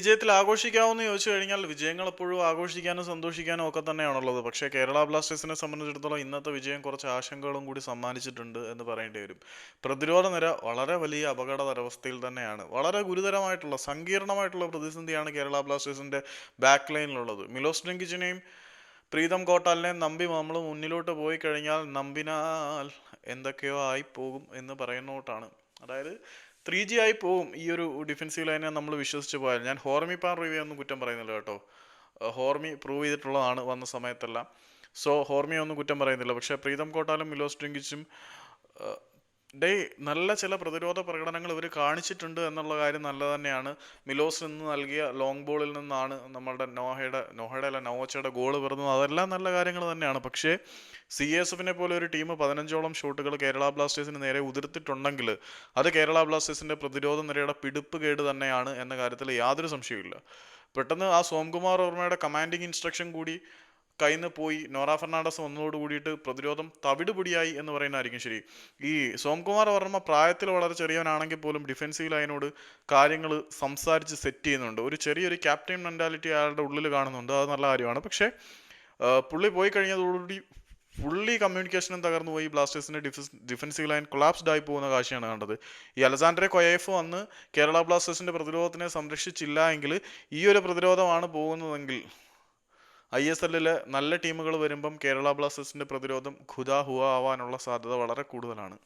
വിജയത്തിൽ ആഘോഷിക്കാവുന്ന ചോദിച്ചു കഴിഞ്ഞാൽ വിജയങ്ങൾ എപ്പോഴും ആഘോഷിക്കാനും സന്തോഷിക്കാനും ഒക്കെ തന്നെയാണുള്ളത്. പക്ഷേ കേരള ബ്ലാസ്റ്റേഴ്സിനെ സംബന്ധിച്ചിടത്തോളം ഇന്നത്തെ വിജയം കുറച്ച് ആശങ്കകളും കൂടി സമ്മാനിച്ചിട്ടുണ്ട് എന്ന് പറയേണ്ടി വരും. പ്രതിരോധ നിര വളരെ വലിയ അപകടതരവസ്ഥയിൽ തന്നെയാണ്. വളരെ ഗുരുതരമായിട്ടുള്ള സങ്കീർണമായിട്ടുള്ള പ്രതിസന്ധിയാണ് കേരള ബ്ലാസ്റ്റേഴ്സിന്റെ ബാക്ക് ലൈനിലുള്ളത് മിലോസ് ഡെങ്കിച്ചിനെയും പ്രീതം കോട്ടാലിനെയും നമ്പി നമ്മൾ മുന്നിലോട്ട് പോയി കഴിഞ്ഞാൽ നമ്പിനാൽ എന്തൊക്കെയോ ആയി പോകും എന്ന് പറയുന്നോട്ടാണ് അതായത് ത്രീ ജി ആയി പോവും ഈ ഒരു ഡിഫൻസീവ് ലൈനെ നമ്മൾ വിശ്വസിച്ച് പോയാൽ. ഞാൻ ഹോർമി പാൻ റിവ്യൂ ഒന്നും കുറ്റം പറയുന്നില്ല കേട്ടോ. ഹോർമി പ്രൂവ് ചെയ്തിട്ടുള്ളതാണ് വന്ന സമയത്തെല്ലാം. സോ ഹോർമി ഒന്നും കുറ്റം പറയുന്നില്ല. പക്ഷേ പ്രീതം കോട്ടാലും മിലോസ് ഡ്രിങ്കിച്ചും ഡേ നല്ല ചില പ്രതിരോധ പ്രകടനങ്ങൾ ഇവർ കാണിച്ചിട്ടുണ്ട് എന്നുള്ള കാര്യം നല്ല തന്നെയാണ്. മിലോസ് നിന്ന് നൽകിയ ലോങ് ബോളിൽ നിന്നാണ് നമ്മളുടെ നോഹയുടെ നോഹയുടെ അല്ല നോവച്ചയുടെ ഗോൾ വരുന്നത്. അതെല്ലാം നല്ല കാര്യങ്ങൾ തന്നെയാണ്. പക്ഷേ സി എസ് എഫിനെ പോലെ ഒരു ടീം പതിനഞ്ചോളം ഷോട്ടുകൾ കേരള ബ്ലാസ്റ്റേഴ്സിന് നേരെ ഉതിർത്തിട്ടുണ്ടെങ്കിൽ അത് കേരള ബ്ലാസ്റ്റേഴ്സിന്റെ പ്രതിരോധ നിരയുടെ പിടിപ്പ് കേട് തന്നെയാണ് എന്ന കാര്യത്തിൽ യാതൊരു സംശയവുമില്ല. പെട്ടെന്ന് ആ സോംകുമാർ വർമ്മയുടെ കമാൻഡിങ് ഇൻസ്ട്രക്ഷൻ കൂടി കയ്യിൽ നിന്ന് പോയി നോറ ഫെർണാണ്ടസ് വന്നതോട് കൂടിയിട്ട് പ്രതിരോധം തവിടുപൊടിയായി എന്ന് പറയുന്നതായിരിക്കും ശരി. ഈ സോംകുമാർ വർമ്മ പ്രായത്തിൽ വളരെ ചെറിയവനാണെങ്കിൽ പോലും ഡിഫൻസീവ് ലൈനോട് കാര്യങ്ങൾ സംസാരിച്ച് സെറ്റ് ചെയ്യുന്നുണ്ട്. ഒരു ചെറിയൊരു ക്യാപ്റ്റൻ മെന്റാലിറ്റി അയാളുടെ ഉള്ളിൽ കാണുന്നുണ്ട്. അത് നല്ല കാര്യമാണ്. പക്ഷേ പുള്ളി പോയി കഴിഞ്ഞതോടുകൂടി ഫുള്ളി കമ്മ്യൂണിക്കേഷനും തകർന്നു പോയി. ബ്ലാസ്റ്റേഴ്സിന്റെ ഡിഫൻസ് ഡിഫൻസീവ് ലൈൻ കൊളാപ്സ്ഡ് ആയി പോകുന്ന കാഴ്ചയാണ് കണ്ടത്. ഈ അലസാൻഡ്രെ കൊയേഫ് വന്ന് കേരള ബ്ലാസ്റ്റേഴ്സിന്റെ പ്രതിരോധത്തിനെ സംരക്ഷിച്ചില്ല എങ്കിൽ ഈ ഒരു പ്രതിരോധമാണ് പോകുന്നതെങ്കിൽ ഐ എസ് എല്ലിൽ നല്ല ടീമുകൾ വരുമ്പം കേരള ബ്ലാസ്റ്റേഴ്സിന്റെ പ്രതിരോധം ഖുദാ ഹുവ ആവാനുള്ള സാധ്യത വളരെ കൂടുതലാണ്.